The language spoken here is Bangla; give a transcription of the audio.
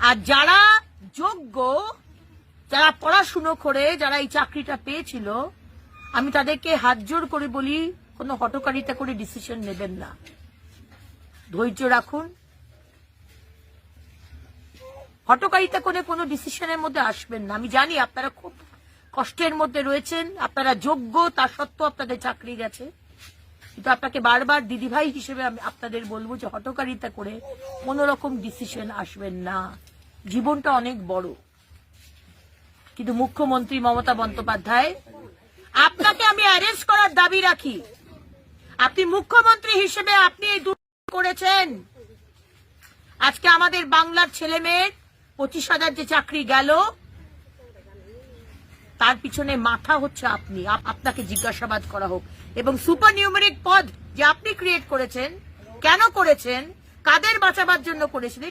আর যারা যোগ্য, যারা পড়াশুনো করে, যারা এই চাকরিটা পেয়েছিল, আমি তাদেরকে হাত জোর করে বলি, কোনো হটকারিতা করে ডিসিশন নেবেন না। ধৈর্য রাখুন। হটকারিতা করে কোনো ডিসিশনের মধ্যে আসবেন না। আমি জানি আপনারা খুব কষ্টের মধ্যে রয়েছেন, আপনারা যোগ্য, তা সত্ত্বেও আপনাদের চাকরি গেছে। কিন্তু আপনাকে বারবার দিদিভাই হিসেবে আমি আপনাদের বলব যে হটকারিতা করে কোনো রকম ডিসিশন আসবেন না। জীবনটা অনেক বড়। কিন্তু মুখ্যমন্ত্রী মমতা বন্দ্যোপাধ্যায়, আপনাকে আমি অ্যারেস্ট করার দাবি রাখি। আপনি মুখ্যমন্ত্রী হিসেবে আপনি এই করেছেন। আজকে আমাদের বাংলার ছেলে মেয়ের পঁচিশ হাজার যে চাকরি গেল তার পিছনে মাথা হচ্ছে আপনি। আপনাকে জিজ্ঞাসাবাদ করা হোক। এবং সুপার নিউমেরিক পদ যে আপনি ক্রিয়েট করেছেন, কেন করেছেন, কাদের বাঁচাবার জন্য করেছেন, এটা